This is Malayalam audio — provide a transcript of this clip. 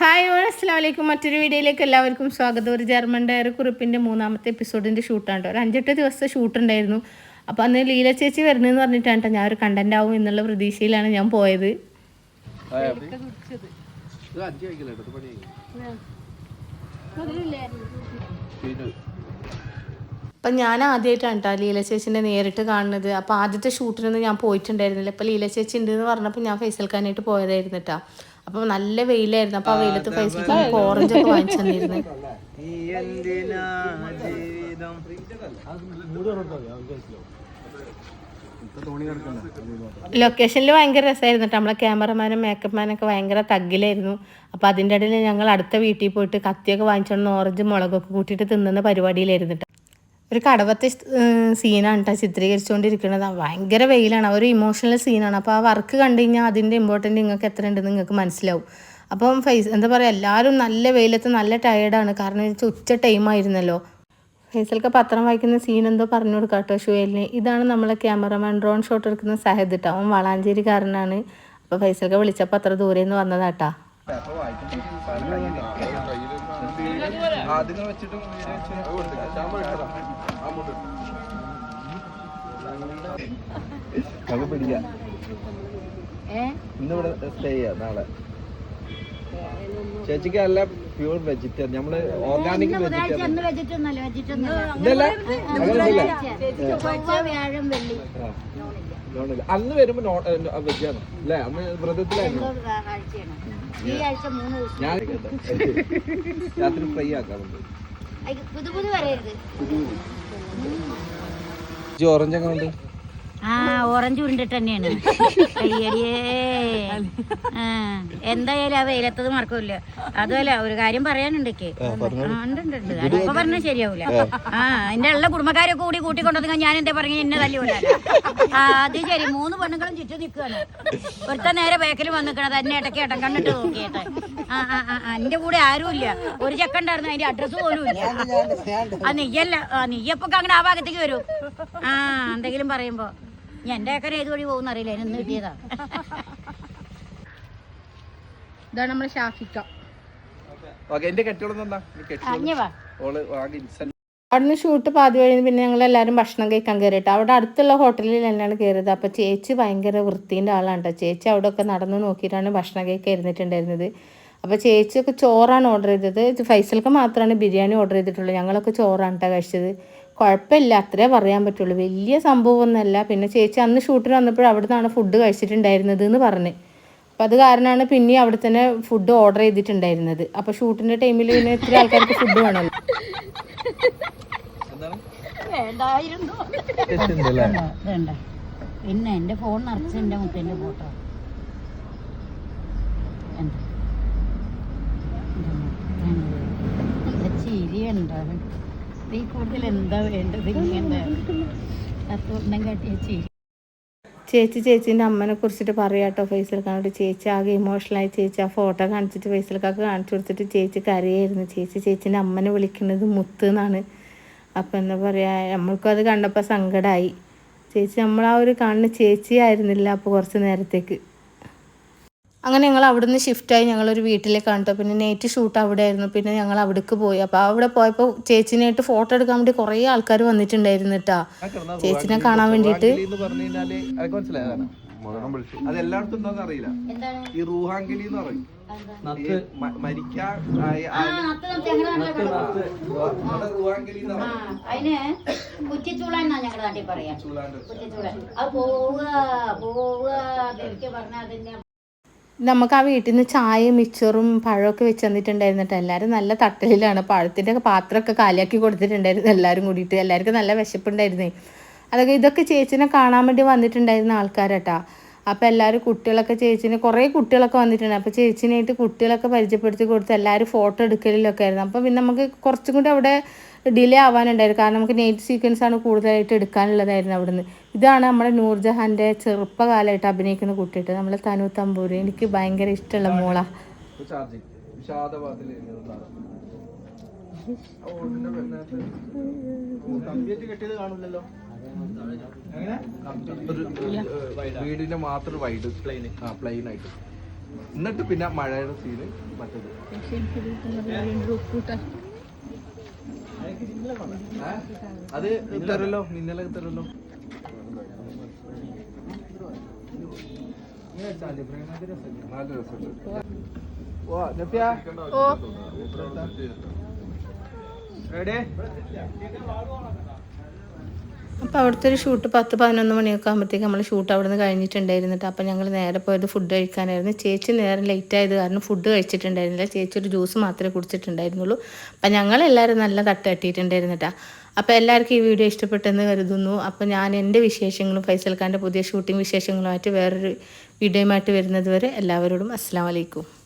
ഹായ് ഓൾ അസ്സാം വലൈക്കും മറ്റൊരു വീഡിയോയിലേക്ക് എല്ലാവർക്കും സ്വാഗതം. ഒരു ജർമ്മൻ ഡയറി കുറിപ്പിന്റെ മൂന്നാമത്തെ എപ്പിസോഡിന്റെ ഷൂട്ടാണ് ഒരു അഞ്ചെട്ട് ദിവസത്തെ ഷൂട്ട് ഉണ്ടായിരുന്നു. അപ്പോൾ അന്ന് ലീല ചേച്ചി വരുന്നതെന്ന് പറഞ്ഞിട്ടാണ് ഞാൻ ഒരു കണ്ടന്റ് ആവും എന്നുള്ള പ്രതീക്ഷയിലാണ് ഞാൻ പോയത്. അപ്പം ഞാൻ ആദ്യമായിട്ടാണ് കേട്ടോ ലീല ചേച്ചിന്റെ നേരിട്ട് കാണുന്നത്. അപ്പോൾ ആദ്യത്തെ ഷൂട്ടിനൊന്നും ഞാൻ പോയിട്ടുണ്ടായിരുന്നില്ല. അപ്പോൾ ലീല ചേച്ചി ഉണ്ട് എന്ന് പറഞ്ഞപ്പോൾ ഞാൻ ഫൈസൽ പോയതായിരുന്നു കേട്ടോ. അപ്പോൾ നല്ല വെയിലായിരുന്നു. അപ്പോൾ ആ വെയിലത്ത് പൈസ ഓറഞ്ച് ഒക്കെ വാങ്ങിച്ചു തന്നിരുന്നു ലൊക്കേഷനിൽ ഭയങ്കര രസമായിരുന്നു കേട്ടോ നമ്മളെ ക്യാമറമാനും മേക്കപ്പ് ഒക്കെ ഭയങ്കര തഗ്ഗിലായിരുന്നു. അപ്പോൾ അതിന്റെ ഇടയിൽ ഞങ്ങൾ അടുത്ത വീട്ടിൽ പോയിട്ട് കത്തിയൊക്കെ വാങ്ങിച്ചോണ്ട് ഓറഞ്ച് മുളകൊക്കെ കൂട്ടിയിട്ട് തിന്നുന്ന പരിപാടിയിലായിരുന്നു കേട്ടോ ഒരു കടവത്തെ സീനാണ് കേട്ടോ ചിത്രീകരിച്ചുകൊണ്ടിരിക്കുന്നത് ഭയങ്കര വെയിലാണ്. ഒരു ഇമോഷണൽ സീനാണ് അപ്പോൾ ആ വർക്ക് കണ്ടു കഴിഞ്ഞാൽ അതിന്റെ ഇമ്പോർട്ടന്റ് നിങ്ങൾക്ക് എത്ര ഉണ്ടെന്ന് നിങ്ങൾക്ക് മനസ്സിലാവും. അപ്പം ഫേസ് എന്താ പറയുക എല്ലാവരും നല്ല വെയിലത്ത് നല്ല ടയേർഡാണ് കാരണം ഇത് ഉച്ച ടൈമായിരുന്നല്ലോ ഫേസൽക്ക് പത്രം വായിക്കുന്ന സീൻ എന്തോ പറഞ്ഞു കൊടുക്കാം കേട്ടോ ഷുവേലിന്. ഇതാണ് നമ്മളെ ക്യാമറമാൻ ഡ്രോൺ ഷോട്ട് എടുക്കുന്ന സാഹിദ് കേട്ടോ അവൻ വളാഞ്ചേരിക്കാരനാണ്. അപ്പോൾ ഫൈസൽക്ക് വിളിച്ചപ്പോൾ അത്ര ദൂരെ നിന്ന് വന്നതാട്ടാ അതിനെ വെച്ചിട്ടും നമുക്ക് പിടിക്കാം ഇന്നിവിടെ സ്റ്റേ ചെയ്യാം നാളെ ചേച്ചിക്ക് അല്ല പ്യൂർ വെജിറ്റേറിയൻ നമ്മൾ ഓർഗാനിക് വെജിറ്റേറിയൻ ഇതല്ല അങ്ങനെയല്ല അന്ന് വരുമ്പോ വെജാണ് അല്ലേ? അന്ന് വ്രതത്തിലായിരുന്നു. ഈ ആഴ്ച മൂന്ന് ദിവസം. ഞാൻ രാത്രി ഫ്രൈ ആക്കാറുണ്ട്. ഓറഞ്ച് എങ്ങനെ ഉണ്ട് ആ. ഓറഞ്ച് ഉരുണ്ടിട്ട് തന്നെയാണ്. അയ്യടിയേ. എന്തായാലും ആ വെയിലത്തത് മറക്കൂല അതുമല്ല ഒരു കാര്യം പറയാനുണ്ടൊക്കെ അപ്പൊ പറഞ്ഞാൽ ശരിയാവൂല. ആ. എന്റെ ഉള്ള കുടുംബക്കാരെ കൂടി കൂട്ടിക്കൊണ്ടു ഞാൻ എന്താ പറഞ്ഞു എന്നെ തല്ലിയൂല ആ അത് ശരി. മൂന്ന് പെണ്ണുങ്ങളും ചുറ്റും നിൽക്കുകയാണ് ഒരുത്ത നേരെ ബേക്കിൽ വന്ന് നിൽക്കണത് എന്നെ ഇടയ്ക്ക് ഇടം കണ്ടിട്ട് നോക്കിയിട്ട്. ആ ആ എന്റെ കൂടെ ആരുമില്ല. ഒരു ചെക്ക ഉണ്ടായിരുന്നു അതിന്റെ അഡ്രസ് പോലും ഇല്ല. ആ നീയല്ല നീയപ്പൊക്കെ അങ്ങനെ ആ ഭാഗത്തേക്ക് വരും. ആ എന്തെങ്കിലും പറയുമ്പോ. ഞാൻ എന്റെ ഏക്കര ഏത് വഴി പോകുന്ന അറിയില്ല. ഇന്ന് കിട്ടിയതാ. ഇതാണ് നമ്മുടെ ഷാഫിക്ക. എന്റെ കെട്ടിയോളം അവിടുന്ന് ഷൂട്ട് പാതി കഴിഞ്ഞ് പിന്നെ ഞങ്ങൾ എല്ലാവരും ഭക്ഷണം കഴിക്കാൻ കയറിയിട്ട് അവിടെ അടുത്തുള്ള ഹോട്ടലിൽ തന്നെയാണ് കയറിയത് അപ്പോൾ ചേച്ചി ഭയങ്കര വൃത്തീന്റെ ആളാണ് കേട്ടോ ചേച്ചി അവിടെ ഒക്കെ നടന്ന് നോക്കിയിട്ടാണ് ഭക്ഷണം കഴിക്കാൻ ഇരുന്നിട്ടുണ്ടായിരുന്നത്. അപ്പോൾ ചേച്ചിയൊക്കെ ചോറാണ് ഓർഡർ ചെയ്തത്. ഇത് ഫൈസൽക്ക് മാത്രമാണ് ബിരിയാണി ഓർഡർ ചെയ്തിട്ടുള്ളൂ. ഞങ്ങളൊക്കെ ചോറാണ് കേട്ടോ കഴിച്ചത്. കുഴപ്പമില്ല അത്രേ പറയാൻ പറ്റുള്ളൂ. വലിയ സംഭവമൊന്നുമല്ല. പിന്നെ ചേച്ചി അന്ന് ഷൂട്ടിന് വന്നപ്പോൾ അവിടെ നിന്നാണ് ഫുഡ് കഴിച്ചിട്ടുണ്ടായിരുന്നത് എന്ന് പറഞ്ഞ്. അപ്പോൾ അത് കാരണമാണ് പിന്നെ അവിടെ തന്നെ ഫുഡ് ഓർഡർ ചെയ്തിട്ടുണ്ടായിരുന്നത് അപ്പോൾ ഷൂട്ടിന്റെ ടൈമിൽ പിന്നെ ഇത്തിരി ആൾക്കാർക്ക് ഫുഡ് വേണമല്ലോ പിന്നെ എന്റെ ഫോൺ നിറച്ച് എന്റെ മുത്തന്റെ ഫോട്ടോ ചിരിയുണ്ടോ ഈ കൂടുതൽ എന്താ വേണ്ടത് ഇങ്ങനെ തത്വം കാട്ടിയ ചിരി ചേച്ചി ചേച്ചീന്റെ അമ്മനെ കുറിച്ചിട്ട് പറയാട്ടോ ഫേസിൽ കാണിട്ട് ചേച്ചി ആകെ ഇമോഷണലായി ചേച്ചി ആ ഫോട്ടോ കാണിച്ചിട്ട് ഫേസിൽക്കൊക്കെ കാണിച്ചു കൊടുത്തിട്ട് ചേച്ചി കരയായിരുന്നു. ചേച്ചി ചേച്ചീന്റെ അമ്മനെ വിളിക്കുന്നത് മുത്ത് എന്നാണ്. അപ്പം എന്താ പറയുക നമ്മൾക്കും അത് കണ്ടപ്പോൾ സങ്കടമായി ചേച്ചി നമ്മൾ ആ ഒരു കാണുന്ന ചേച്ചി ആയിരുന്നില്ല അപ്പോൾ കുറച്ച് നേരത്തേക്ക്. അങ്ങനെ ഞങ്ങൾ അവിടുന്ന് ഷിഫ്റ്റായി ഞങ്ങളൊരു വീട്ടിലേക്ക് കണ്ടു. പിന്നെ നൈറ്റ് ഷൂട്ട് അവിടെ ആയിരുന്നു പിന്നെ ഞങ്ങൾ അവിടേക്ക് പോയി. അപ്പോൾ അവിടെ പോയപ്പോൾ ചേച്ചിനായിട്ട് ഫോട്ടോ എടുക്കാൻ വേണ്ടി കുറേ ആൾക്കാർ വന്നിട്ടുണ്ടായിരുന്നു കേട്ടാ ചേച്ചിനെ കാണാൻ വേണ്ടിയിട്ട്. അറിയില്ല. എന്താണ്? ഈ റൂഹാങ്കിലി എന്ന് പറയും. മരിക്കാൻ അതിന് ഞങ്ങളുടെ നാട്ടിൽ പറയാ. അത് പോവുക പോവുക പറഞ്ഞ അതിന്റെ നമുക്ക് ആ വീട്ടിൽ നിന്ന് ചായയും മിച്ചറും പഴമൊക്കെ വെച്ച് തന്നിട്ടുണ്ടായിരുന്നു കേട്ടോ എല്ലാവരും നല്ല തട്ടലിലാണ്. പഴത്തിന്റെ പാത്രമൊക്കെ കാലിയാക്കി കൊടുത്തിട്ടുണ്ടായിരുന്നു എല്ലാവരും കൂടിയിട്ട്. എല്ലാവർക്കും നല്ല വിശപ്പുണ്ടായിരുന്നേ. അതൊക്കെ ഇതൊക്കെ ചേച്ചിനെ കാണാൻ വേണ്ടി വന്നിട്ടുണ്ടായിരുന്ന ആൾക്കാരട്ടാ. അപ്പോൾ എല്ലാവരും കുട്ടികളൊക്കെ ചേച്ചിനെ കുറേ കുട്ടികളൊക്കെ വന്നിട്ടുണ്ട്. അപ്പോൾ ചേച്ചിനായിട്ട് കുട്ടികളൊക്കെ പരിചയപ്പെടുത്തി കൊടുത്ത് എല്ലാവരും ഫോട്ടോ എടുക്കലിലൊക്കെ ആയിരുന്നു. അപ്പോൾ പിന്നെ നമുക്ക് കുറച്ചും കൂടി അവിടെ ഡിലേ ആവാനുണ്ടായിരുന്നു. കാരണം നമുക്ക് നൈറ്റ് സീക്വൻസ് ആണ് കൂടുതലായിട്ട് എടുക്കാനുള്ളതായിരുന്നു അവിടുന്ന്. ഇതാണ് നമ്മുടെ നൂർജഹാന്റെ ചെറുപ്പകാലമായിട്ട് അഭിനയിക്കുന്ന കുട്ടിയിട്ട് നമ്മൾ തനു തമ്പൂര്. എനിക്ക് ഭയങ്കര ഇഷ്ടമുള്ള മോളാ. കെട്ടിയത് കാണില്ലല്ലോ. വീടിന്റെ മാത്രം വൈഡ് പ്ലെയിൻ ആ പ്ലെയിൻ ആയിട്ട്. എന്നിട്ട് പിന്നെ മഴയുടെ സീന് മറ്റത്? അത് തരല്ലോ മിന്നലൊക്കെ തരല്ലോ നല്ല രസമുണ്ട്. ഓ നഫ്യ ഓ. റെഡി അപ്പോൾ അവിടുത്തെ ഒരു ഷൂട്ട് പത്ത് പതിനൊന്ന് മണിയൊക്കെ ആകുമ്പോഴത്തേക്ക് നമ്മൾ ഷൂട്ട് അവിടെ നിന്ന് കഴിഞ്ഞിട്ടുണ്ടായിരുന്നിട്ട് അപ്പോൾ ഞങ്ങൾ നേരെ പോയത് ഫുഡ് കഴിക്കാനായിരുന്നു. ചേച്ചി നേരം ലേറ്റ് ആയത് കാരണം ഫുഡ് കഴിച്ചിട്ടുണ്ടായിരുന്നില്ല. ചേച്ചി ഒരു ജ്യൂസ് മാത്രമേ കുടിച്ചിട്ടുണ്ടായിരുന്നുള്ളൂ. അപ്പം ഞങ്ങളെല്ലാവരും നല്ല തട്ട് തട്ടിയിട്ടുണ്ടായിരുന്നിട്ടാ. അപ്പോൾ എല്ലാവർക്കും ഈ വീഡിയോ ഇഷ്ടപ്പെട്ടെന്ന് കരുതുന്നു. അപ്പോൾ ഞാൻ എന്റെ വിശേഷങ്ങളും ഫൈസൽ ഖാന്റെ പുതിയ ഷൂട്ടിംഗ് വിശേഷങ്ങളുമായിട്ട് വേറൊരു വീഡിയോയുമായിട്ട് വരുന്നത് വരെ എല്ലാവരോടും അസ്സാം വലൈക്കും